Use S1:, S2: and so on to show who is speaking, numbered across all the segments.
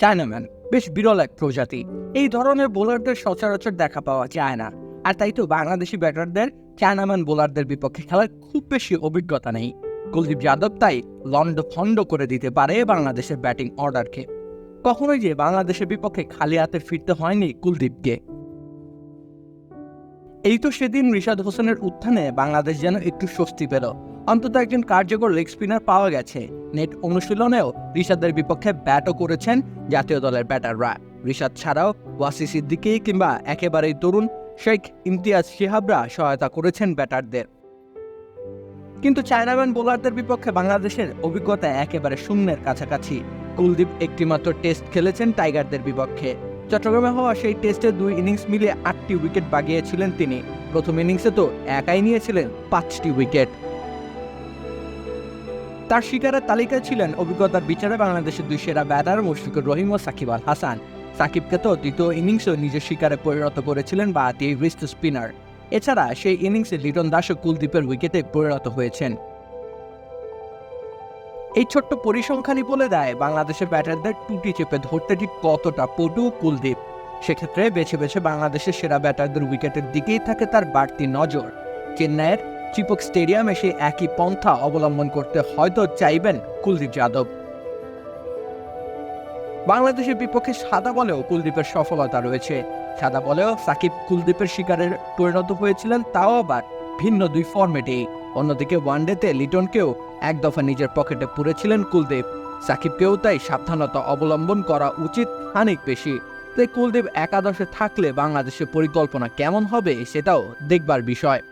S1: Chinaman বেশ বিরল এক প্রজাতি। এই ধরনের বোলারদের সচরাচর দেখা পাওয়া যায় না। আর তাই তো বাংলাদেশি ব্যাটারদের চায়নাম্যান বোলারদের বিপক্ষে খেলার খুব বেশি অভিজ্ঞতা নেই। কুলদীপ যাদব তাই লন্ড ফন্ড করে দিতে পারে বাংলাদেশের ব্যাটিং অর্ডারকে। কখনোই যে বাংলাদেশের বিপক্ষে খালি হাতে ফিরতে হয়নি কুলদীপকে। এই তো সেদিন রিশাদ হোসেনের উত্থানে বাংলাদেশ যেন একটু স্বস্তি পেল। অন্তত একজন কার্যকর লেগ স্পিনার পাওয়া গেছে। নেট অনুশীলনেও রিশাদের বিপক্ষে ব্যাটও করেছেন জাতীয় দলের ব্যাটাররা। রিশাদ ছাড়াও ওয়াসি সিদ্দিকি কিংবা একেবারেই তরুণ শেখ ইমতিয়াজ শিহাবরা সহায়তা করেছেন ব্যাটারদের। কিন্তু চায়নাম্যান বোলারদের বিপক্ষে বাংলাদেশের অভিজ্ঞতা একেবারে শূন্যের কাছাকাছি। কুলদীপ একটিমাত্র টেস্ট খেলেছেন টাইগারদের বিপক্ষে। চট্টগ্রামে হওয়া সেই টেস্টে দুই ইনিংস মিলিয়ে আটটি উইকেট বাগিয়েছিলেন তিনি। প্রথম ইনিংসে তো একাই নিয়েছিলেন পাঁচটি উইকেট। তার শিকারের তালিকায় ছিলেন অভিজ্ঞতার বিচারে বাংলাদেশের দুই সেরা ব্যাটার মুশফিকুর রহিম ও সাকিব আল হাসান। সাকিবকে তো দ্বিতীয় ইনিংসেও নিজের শিকারে পরিণত করেছিলেন বা বাতি রিস্ট স্পিনার। এছাড়া সেই ইনিংসে লিটন দাস ও কুলদীপের উইকেটে পরিণত হয়েছেন। এই ছোট্ট পরিসংখ্যানই বলে দেয়, বাংলাদেশের ব্যাটারদের টুটি চেপে ধরতে ঠিক কতটা পটু কুলদীপ। সেক্ষেত্রে বেছে বেছে বাংলাদেশের সেরা ব্যাটারদের উইকেটের দিকেই থাকে তার বাড়তি নজর। চেন্নাইয়ের চিপক স্টেডিয়ামে সেই একই পন্থা অবলম্বন করতে হয়তো চাইবেন কুলদীপ যাদব। বাংলাদেশের বিপক্ষে সাদা বলেও কুলদীপের সফলতা রয়েছে। সাদা বলেও সাকিব কুলদীপের শিকারের পরিণত হয়েছিলেন, তাও আবার ভিন্ন দুই ফর্মেটেই। অন্যদিকে ওয়ানডেতে লিটনকেও এক দফা নিজের পকেটে পুরেছিলেন কুলদীপ। সাকিবকেও তাই সাবধানতা অবলম্বন করা উচিত খানিক বেশি। তাই কুলদীপ একাদশে থাকলে বাংলাদেশের পরিকল্পনা কেমন হবে সেটাও দেখবার বিষয়।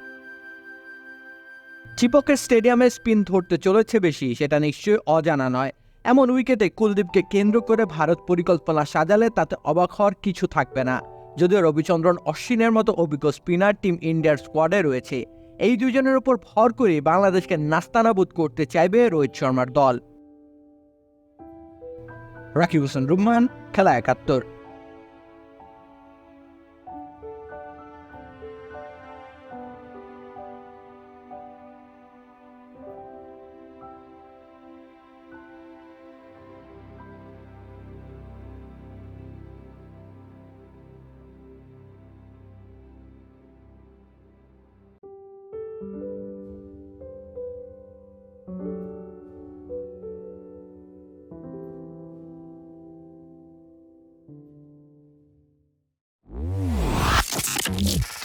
S1: চিপকের স্টেডিয়ামে স্পিন ধরতে চলেছে বেশি, সেটা নিশ্চয়ই অজানা নয়। এমন উইকেটে কুলদীপকে কেন্দ্র করে ভারত পরিকল্পনা সাজালে তাতে অবাক হওয়ার কিছু থাকবে না। যদিও রবিচন্দ্রন অশ্বিনের মতো অভিজ্ঞ স্পিনার টিম ইন্ডিয়ার স্কোয়াডে রয়েছে। এই দুজনের ওপর ভর করে বাংলাদেশকে নাস্তানাবুদ করতে চাইবে রোহিত শর্মার দল। রাকিব হোসেন, রুম্মান, খেলা একাত্তর। Bye.